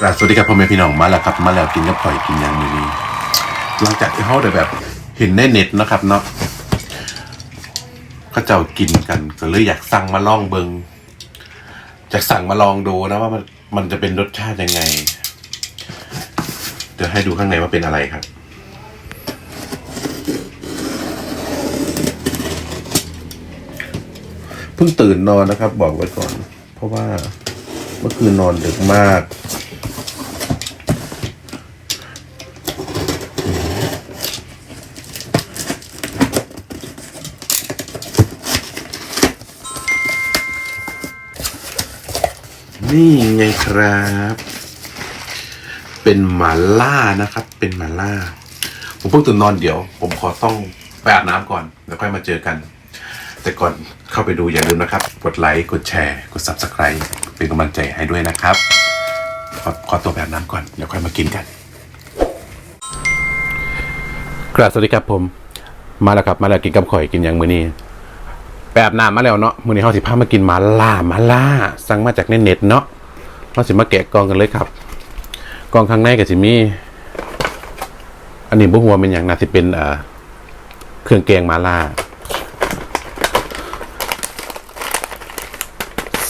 กราบสวัสดีครับพ่อแม่พี่น้องมาแล้วครับมาแล้วกินกับข่อยกินยังมือนี้หลังจากที่เขาได้แบบเห็นในเน็ตนะครับเนาะเขาเจ้ากินกันก็เลยอยากสั่งมาลองเบิงอยากสั่งมาลองดูนะว่ามันมันจะเป็นรสชาติยังไง เดี๋ยวให้ดูข้างในว่าเป็นอะไรครับเพิ่งตื่นนอนนะครับ บอกไว้ก่อน เพราะว่าเมื่อคืนนอนดึกมาก นี่ไงครับ เป็นหมาล่านะครับ เป็นหมาล่า ผมเพิ่งตื่นนอนเดี๋ยว ผมขอต้องไปอาบน้ำก่อน แล้วค่อยมาเจอกัน แต่ก่อนเข้าไปดูอย่าลืมนะครับ กดไลค์ กดแชร์ กด subscribe เป็นกำลังใจให้ด้วยนะครับ ขอขอตัวไปอาบน้ำก่อน เดี๋ยวค่อยมากินกัน กราบสวัสดีครับผม มาแล้วครับ มาแล้วกินกับข่อยกินอย่างมื้อนี้ ไปอาบน้ำมาแล้วเนาะมื้อนี้เฮาสิพามากินหมาล่าหมาล่าสั่งมาจากในเน็ตเนาะเราสิมาแกะกล่องกันเลยครับ กล่องข้างในก็สิมี อันนี้บ่ฮู้ว่าเป็นหยังน่าสิเป็นเอ่อเครื่องแกงหมาล่า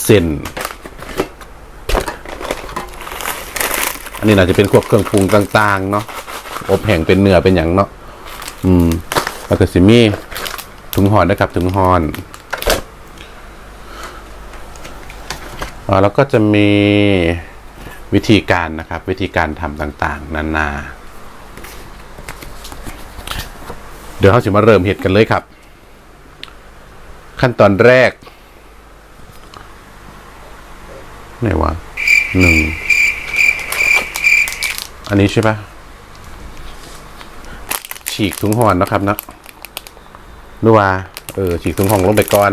เส้นอันนี้น่าจะเป็นพวกเครื่องปรุงต่างๆ เนาะอบแห้งเป็นเนื้อเป็นอย่างเนาะอืมแล้วก็สิมีถุงห่อนนะครับถุงห่อนอ่า แล้วก็จะมีวิธีการนะครับ วิธีการทำต่างๆ นานา เดี๋ยวเราจะมาเริ่มเห็ดกันเลยครับ ขั้นตอนแรกไหนวะหนึ่งอันนี้ใช่ปะฉีกถุงห่อนนะครับนะดูว่า เออ ฉีกถุงห่อนลงไปก่อน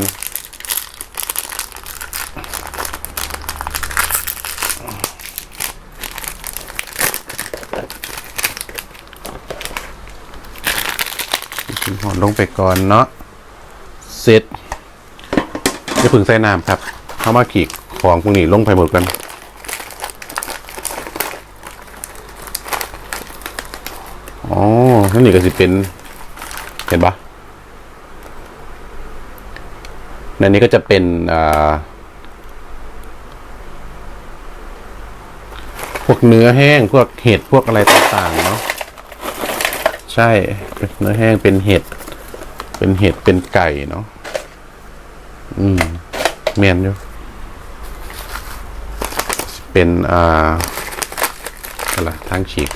ฉีกถุง ห่อนลงไปก่อนเนาะเสร็จจะพึ่งใส่น้ำครับเข้ามาขีกของพวกนี้ลงไปหมดกันอ๋อนั่นนี่ก็สิเป็น เห็นปะในนี้ก็จะเป็นอ่าพวกเนื้อแห้ง พวกเห็ด พวกอะไรต่างๆ เนาะ ใช่เนื้อแห้งเป็นเห็ด เป็นเห็ดเป็นไก่เนาะอืมแมนอยู่เป็นอ่าอะไรทางฉีก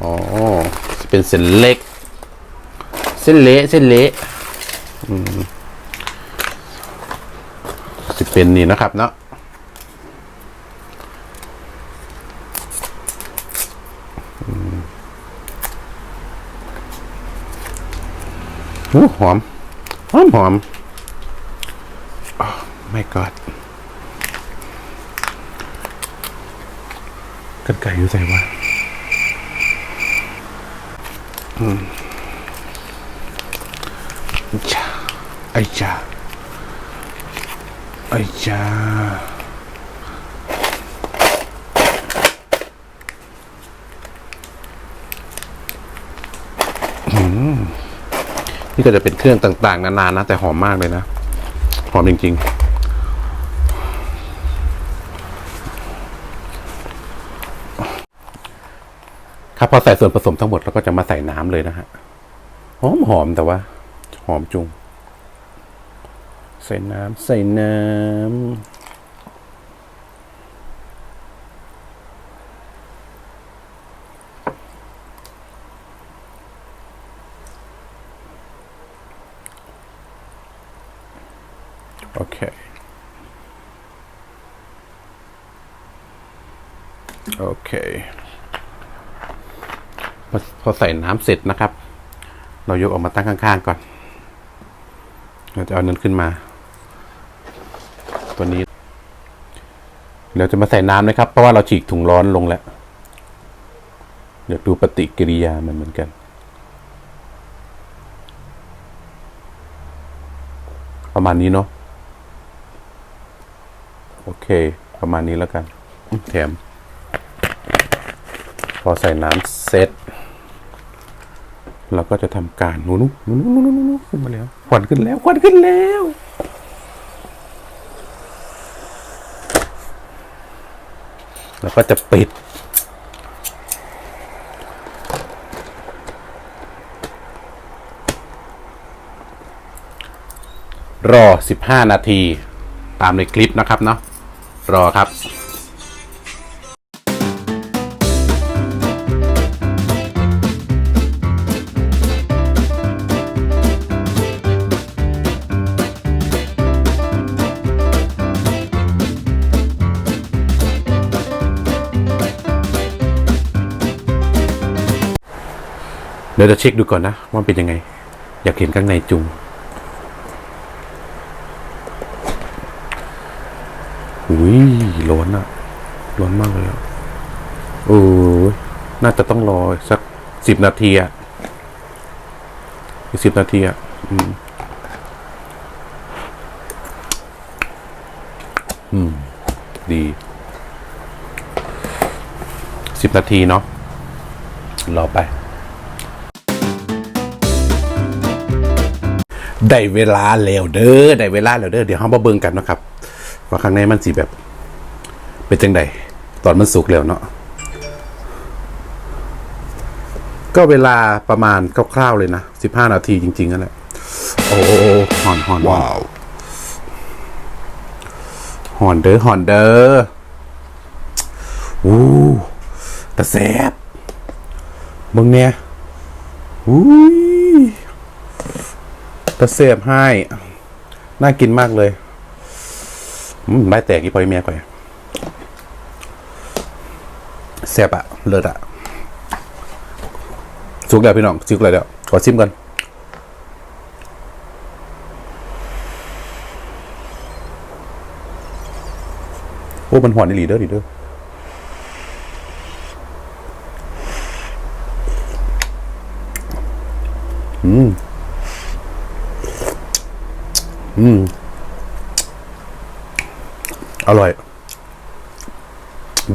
อ๋อเป็นเส้นเล็ก เส้นเละเส้นเละอืมจะเป็นนี่นะครับเนาะ อู้หอม หอมหอมโอ้ไม่กอดกันไก่อยู่ใส่ว่าจ้าไอ้จ้าไอ้จ้า นี่ก็จะเป็นเครื่องต่างๆ นานานะ แต่หอมมากเลยนะ หอมจริง ๆครับพอใส่ส่วนผสมทั้งหมดแล้วก็จะมาใส่น้ำเลยนะฮะหอมหอมแต่ว่า หอมจุง ใส่น้ำใส่น้ำโอเค โอเค พอพอใส่น้ำเสร็จนะครับ เรายกออกมาตั้งข้างๆก่อน เราจะเอานั้นขึ้นมา ตัวนี้เราจะมาใส่น้ำนะครับ เพราะว่าเราฉีกถุงร้อนลงแล้ว เดี๋ยวดูปฏิกิริยามันเหมือนกัน ประมาณนี้เนาะ โอเค ประมาณนี้แล้วกัน แถม พอใส่น้ำเสร็จ เราก็จะทำการนูนุนูนุนูนุนูขึ้นมาแล้วควันขึ้นแล้วควันขึ้นแล้วแล้วก็จะปิด รอ 15 นาที ตามในคลิปนะครับเนาะรอครับ เดี๋ยวจะเช็คดูก่อนนะว่าเป็นยังไง อยากเห็นข้างในจุงอุ้ยร้อนอะร้อนมากเลยอะโอ้ยน่าจะต้องรอสักสิบนาทีอะสิบนาทีอะอืมอืม ดีสิบนาทีเนาะรอไป ได้เวลาแล้วเด้อได้เวลาแล้วเด้อเดี๋ยวเรามาเบิ่งกันเนาะครับ ว่าข้างในมันสีแบบ เป็นจังใดตอนมันสุกแล้วเนาะก็เวลาประมาณคร่าวๆเลยนะสิบห้านาทีจริงๆนั่นแหละโอ้โอ้หอนหอนว้าวหอนเด้อหอนเด้ออู้แต่แสบมึงเนี่ยอุ้ย แต่แสบให้ น่ากินมากเลยอืมใบแตกอีพอยเมียก่อยแซ่บอะเลิศอะสุกแล้วพี่น้องสุกแล้วเดี๋ยวขอชิมกันโอ้มันหวานอีหลีเด้อดีเด้ออืม อืม อร่อย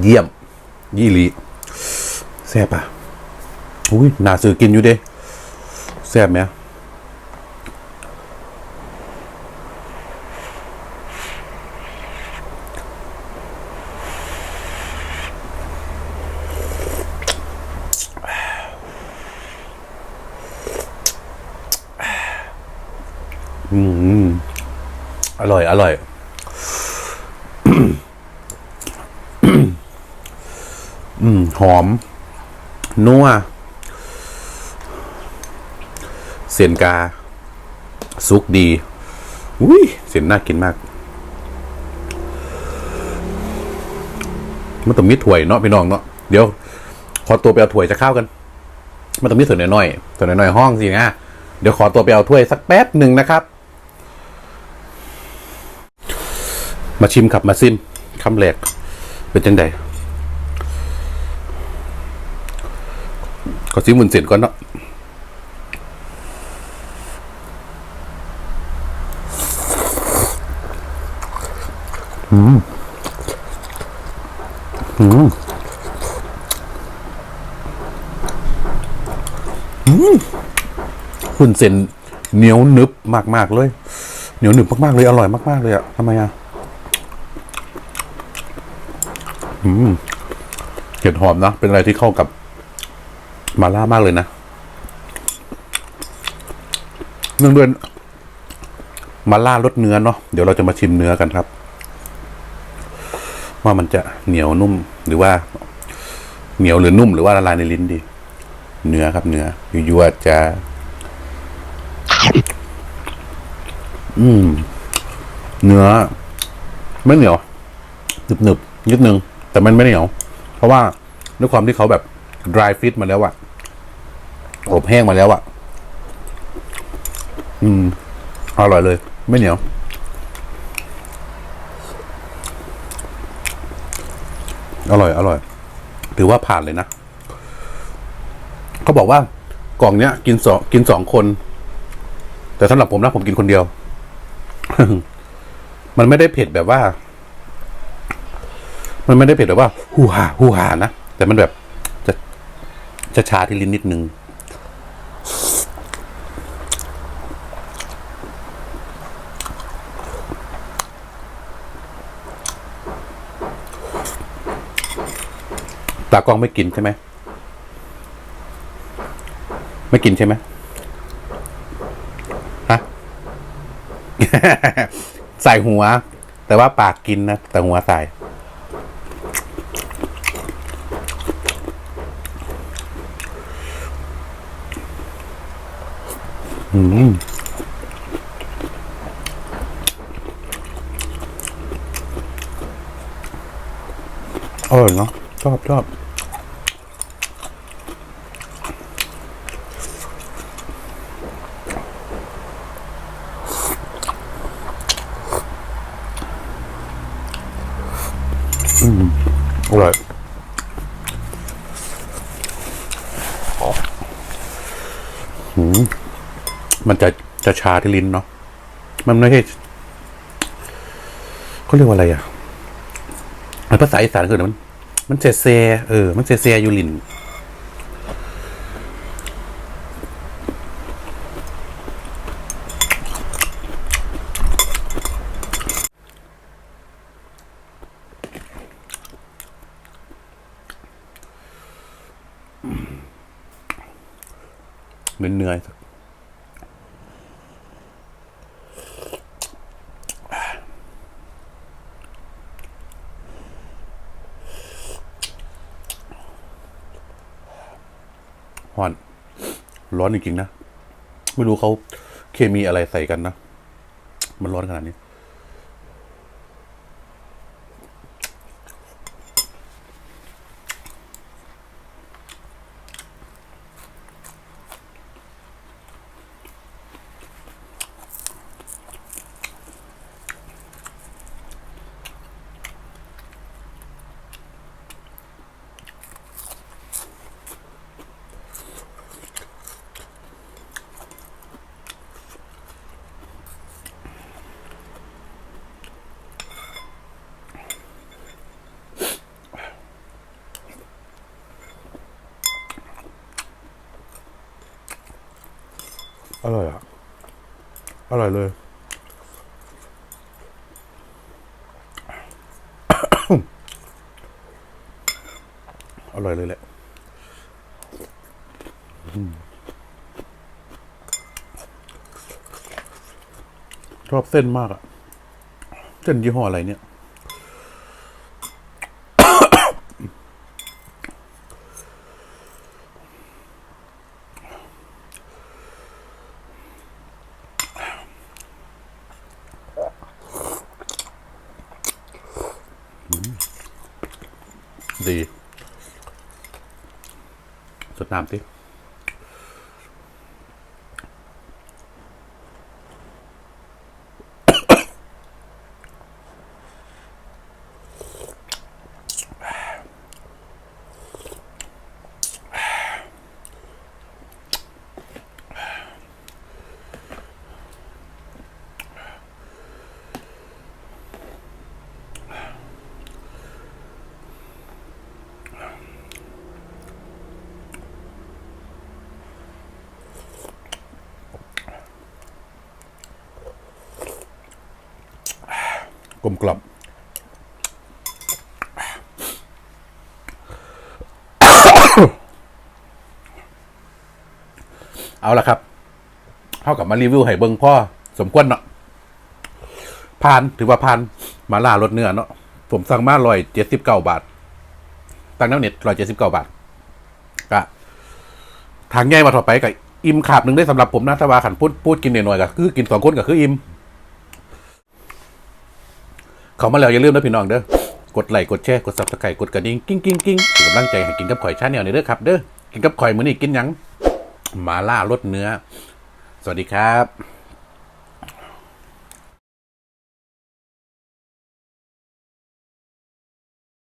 เยี่ยม ยี่หลีแซ่บอะอุ้ยน่าซื้อกินอยู่เด้แซ่บไหมอืม อร่อย อร่อย อืม หอม นัว เสียนกาซุกดี อุ้ย เสียนน่ากินมาก มันต้องมีถ้วยเนาะพี่น้องเนาะ เดี๋ยว ขอตัวไปเอาถ้วยจะเข้ากัน มันต้องมีถ้วยน้อยๆถ้วยน้อยๆห้องสินะเดี๋ยวขอตัวไปเอาถ้วยสักแป๊บหนึ่งนะครับ มาชิมขับมาซิมคำแรกเป็นจังไดขอซิมมุนเสร็จก่อนเนาะอืมอืมหุ่นเส้นเหนียวหนึบมากๆเลย เหนียวหนึบมากๆเลย อร่อยมากๆเลยอะทำไมอะ อืม เห็ดหอมนะ เป็นอะไรที่เข้ากับ มาล่ามากเลยนะเนื่องด้วยมาล่ารสเนื้อเนาะเดี๋ยวเราจะมาชิมเนื้อกันครับ ว่ามันจะเหนียวนุ่มหรือว่า เหนียวหรือนุ่มหรือว่าละลายในลิ้นดี เนื้อครับเนื้อยั่วๆจะ อืม เนื้อ ไม่เหนียวหนึบหนึบๆนิดนึง แต่มันไม่เหนียว เพราะว่าด้วยความที่เขาแบบ dry fit มาแล้วอะอบแห้งมาแล้วอะอืม อร่อยเลย ไม่เหนียว อร่อย อร่อย ถือว่าผ่านเลยนะ เขาบอกว่ากล่องเนี้ย กินสองกินสองคน แต่สำหรับผมนะผมกินคนเดียว มันไม่ได้เผ็ดแบบว่า มันไม่ได้เผ็ดแบบว่าฮูหาฮูหานะ แต่มันแบบจะจะชาที่ลิ้นนิดนึงตากล้องไม่กินใช่ไหม ไม่กินใช่ไหมฮะ ใส่หัว แต่ว่าปากกินนะ แต่หัวใส่ อืมอร่อยเนาะชอบชอบอืมอร่อยอืม มันจะจะชาที่ลิ้นเนาะมันไม่ใช่เขาเรียกว่าอะไรอะมันภาษาอีสานคือมัน มันเซเซเออ มันเซเซอยู่ลิ้นเหมือนเนื้อฮอน ร้อนจริงๆนะ ไม่รู้เขาเคมีอะไรใส่กันนะ มันร้อนขนาดนี้ อร่อยอะ อร่อยเลย อร่อยเลยแหละชอบเส้นมากอะเส้นยี่ห้ออะไรเนี่ย ดี ส กลมกล่อมเอาละครับเท่ากับมารีวิวให้เบิงพ่อสมควรเนาะผ่านถือว่าผ่านมาล่ารถเนื้อเนาะผมสั่งมาร้อยเจ็ดสิบเก้าบาทตั้งน้ำเน็ตร้อยเจ็ดสิบเก้าบาทก็ทางง่ายมาถอดไปกับอิ่มขาบหนึ่งได้สำหรับผมนะถ้าว่าขันพูดพูดกินหน่อยๆก็คือกินสองคนก็คืออิ่ม เขามาแล้วอย่าลืมนะพี่น้องเด้อกดไลค์กดแชร์กดซับสไครต์กดกระดิ่งกิ้งกิ้งกิ้งเป็นกำลังใจให้กินกับข่อยชาแนลนี่เด้อครับเด้อกินกับข่อยมื้อนี้กินหยังมาล่ารสเนื้อ สวัสดีครับ